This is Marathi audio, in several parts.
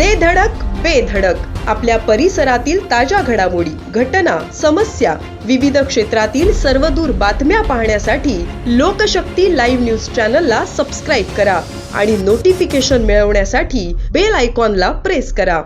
दे धडक बेधडक आपल्या परिसरातील ताज्या घडामोडी घटना समस्या विविध क्षेत्रातील सर्वदूर बातम्या पाहण्यासाठी लोकशक्ती लाईव्ह न्यूज चॅनलला सबस्क्राईब करा आणि नोटिफिकेशन मिळवण्यासाठी बेल आयकॉनला प्रेस करा.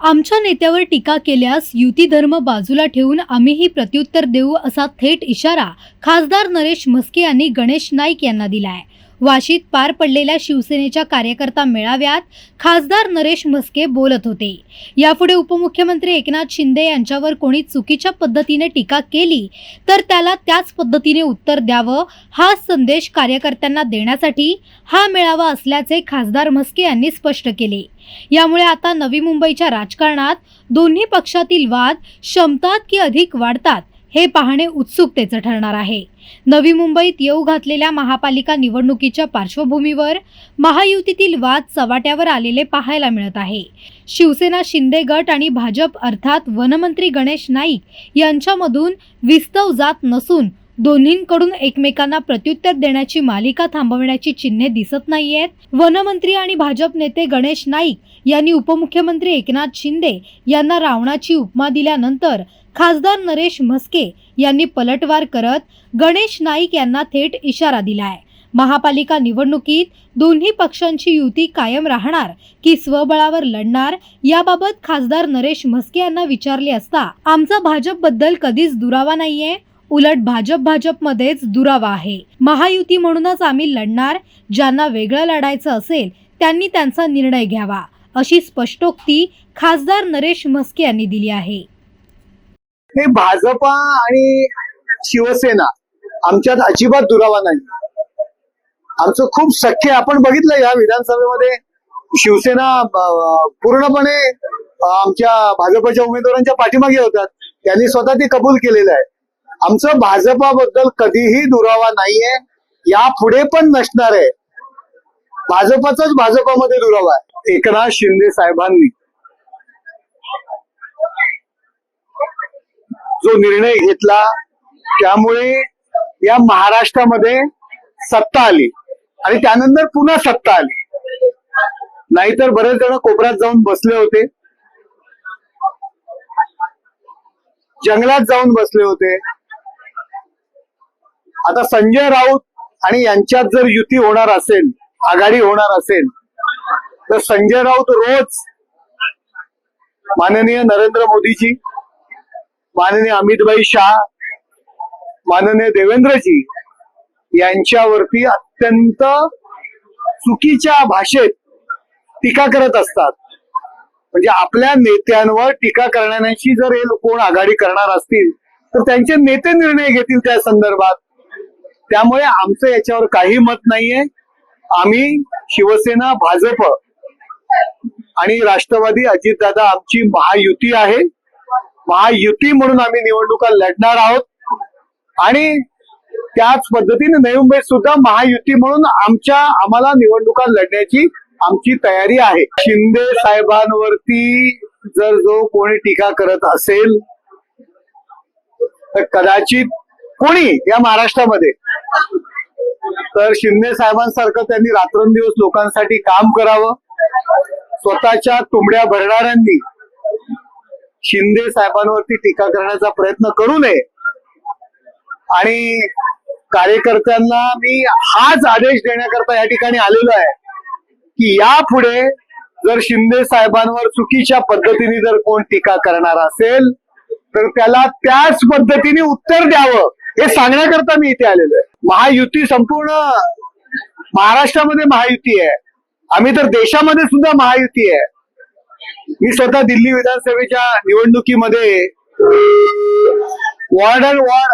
आमच्या नेत्यावर टीका केल्यास युती धर्म बाजूला ठेवून आम्हीही प्रत्युत्तर देऊ असा थेट इशारा खासदार नरेश म्हस्के यांनी गणेश नाईक यांना दिला आहे वाशीत पार पडलेल्या शिवसेनेच्या कार्यकर्ता मेळाव्यात खासदार नरेश म्हस्के बोलत होते. यापुढे उपमुख्यमंत्री एकनाथ शिंदे यांच्यावर कोणी चुकीच्या पद्धतीने टीका केली तर त्याला त्याच पद्धतीने उत्तर द्यावं हा संदेश कार्यकर्त्यांना देण्यासाठी हा मेळावा असल्याचे खासदार म्हस्के यांनी स्पष्ट केले. यामुळे आता नवी मुंबईच्या राजकारणात दोन्ही पक्षातील वाद क्षमतात की अधिक वाढतात हे पाहणे उत्सुकतेचं ठरणार आहे. नवी मुंबईत येऊ घातलेल्या महापालिका निवडणुकीच्या पार्श्वभूमीवर महायुतीतील वाद चव्हाट्यावर आलेले पाहायला मिळत आहे. शिवसेना शिंदे गट आणि भाजप अर्थात वनमंत्री गणेश नाईक यांच्यामधून विस्तव जात नसून दोन्हींकडून एकमेकांना प्रत्युत्तर देण्याची मालिका थांबवण्याची चिन्हे दिसत नाहीयेत. वनमंत्री आणि भाजप नेते गणेश नाईक यांनी उपमुख्यमंत्री एकनाथ शिंदे यांना रावणाची उपमा दिल्यानंतर खासदार नरेश म्हस्के यांनी पलटवार करत गणेश नाईक यांना थेट इशारा दिलाय. महापालिका निवडणुकीत दोन्ही पक्षांची युती कायम राहणार की स्वबळावर लढणार याबाबत खासदार नरेश म्हस्के यांना विचारले असता आमचा भाजपबद्दल कधीच दुरावा नाहीये. उलट भाजप भाजपमध्येच दुरावा आहे. महायुती म्हणूनच आम्ही लढणार ज्यांना वेगळं लढायचं असेल त्यांनी त्यांचा निर्णय घ्यावा अशी स्पष्टोक्ती खासदार नरेश म्हस्के यांनी दिली आहे. हे भाजपा आणि शिवसेना आमच्यात अजिबात दुरावा नाही. आमचं खूप सख्य आपण बघितलं या विधानसभेमध्ये शिवसेना पूर्णपणे आमच्या भाजपच्या उमेदवारांच्या पाठीमागे होतात त्यांनी स्वतः ते कबूल केलेलं आहे. आमचं भाजपाबद्दल कधीही दुरावा नाहीये. यापुढे पण नसणार आहे. भाजपाचाच भाजपामध्ये दुरावा आहे. एकनाथ शिंदे साहेबांनी जो निर्णय घेतला त्यामुळे या महाराष्ट्रामध्ये सत्ता आली आणि त्यानंतर पुन्हा सत्ता आली. नाहीतर बरेच जण कोपऱ्यात जाऊन बसले होते. जंगलात जाऊन बसले होते. आता संजय राऊत आणि यांच्यात जर युती होणार असेल आघाडी होणार असेल तर संजय राऊत रोज माननीय नरेंद्र मोदीजी माननीय अमितभाई शाह माननीय देवेंद्रजी यांच्यावरती अत्यंत चुकीच्या भाषेत टीका करत असतात. म्हणजे आपल्या नेत्यांवर टीका करण्याची जर हे कोण आघाडी करणार असतील तर त्यांचे नेते निर्णय घेतील त्या संदर्भात. त्यामुळे आमचं याच्यावर काही मत नाहीये. आम्ही शिवसेना भाजप आणि राष्ट्रवादी अजितदादा आमची महायुती आहे. महायुती म्हणून आम्ही निवडणुका लढणार आहोत. आणि त्याच पद्धतीने नवी मुंबईत सुद्धा महायुती म्हणून आमच्या आम्हाला निवडणुका लढण्याची आमची तयारी आहे. शिंदे साहेबांवरती जर जो कोणी टीका करत असेल तर कदाचित कोणी या महाराष्ट्रामध्ये तर शिंदे साहेबांसारखं त्यांनी रात्रंदिवस लोकांसाठी काम करावं. स्वतःच्या तुंबड्या भरणाऱ्यांनी शिंदे साहेबांवरती टीका करण्याचा प्रयत्न करू नये. आणि कार्यकर्त्यांना मी हाच आदेश देण्याकरता या ठिकाणी आलेलो आहे की यापुढे जर शिंदे साहेबांवर चुकीच्या पद्धतीने जर कोण टीका करणार असेल तर त्याला त्याच पद्धतीने उत्तर द्यावं हे सांगण्याकरता मी इथे आलेलो आहे. महायुती संपूर्ण महाराष्ट्रामध्ये महायुती आहे. आम्ही तर देशामध्ये सुद्धा महायुती आहे. मी स्वतः दिल्ली विधानसभेच्या निवडणुकीमध्ये वॉर्ड अँड वॉर्ड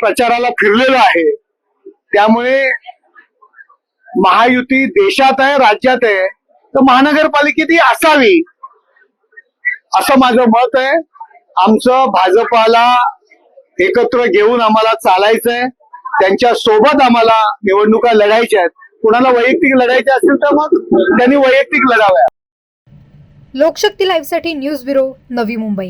प्रचाराला फिरलेलो आहे. त्यामुळे महायुती देशात आहे राज्यात आहे. तर महानगरपालिकेतही असावी असं माझं मत आहे. आमचं भाजपाला एकत्र घेऊन आम्हाला चालायचंय. त्यांच्यासोबत आम्हाला निवडणुका लढायच्या आहेत. कुणाला वैयक्तिक लढायच्या असतील तर मग त्यांनी वैयक्तिक लढाव्या. लोकशक्ती लाईव्हसाठी न्यूज ब्युरो नवी मुंबई.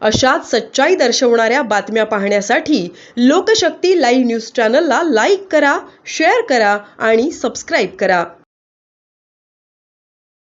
अशाच सच्चाई दर्शवणाऱ्या बातम्या पाहण्यासाठी लोकशक्ती लाईव्ह न्यूज चॅनलला लाईक करा शेअर करा आणि सबस्क्राईब करा.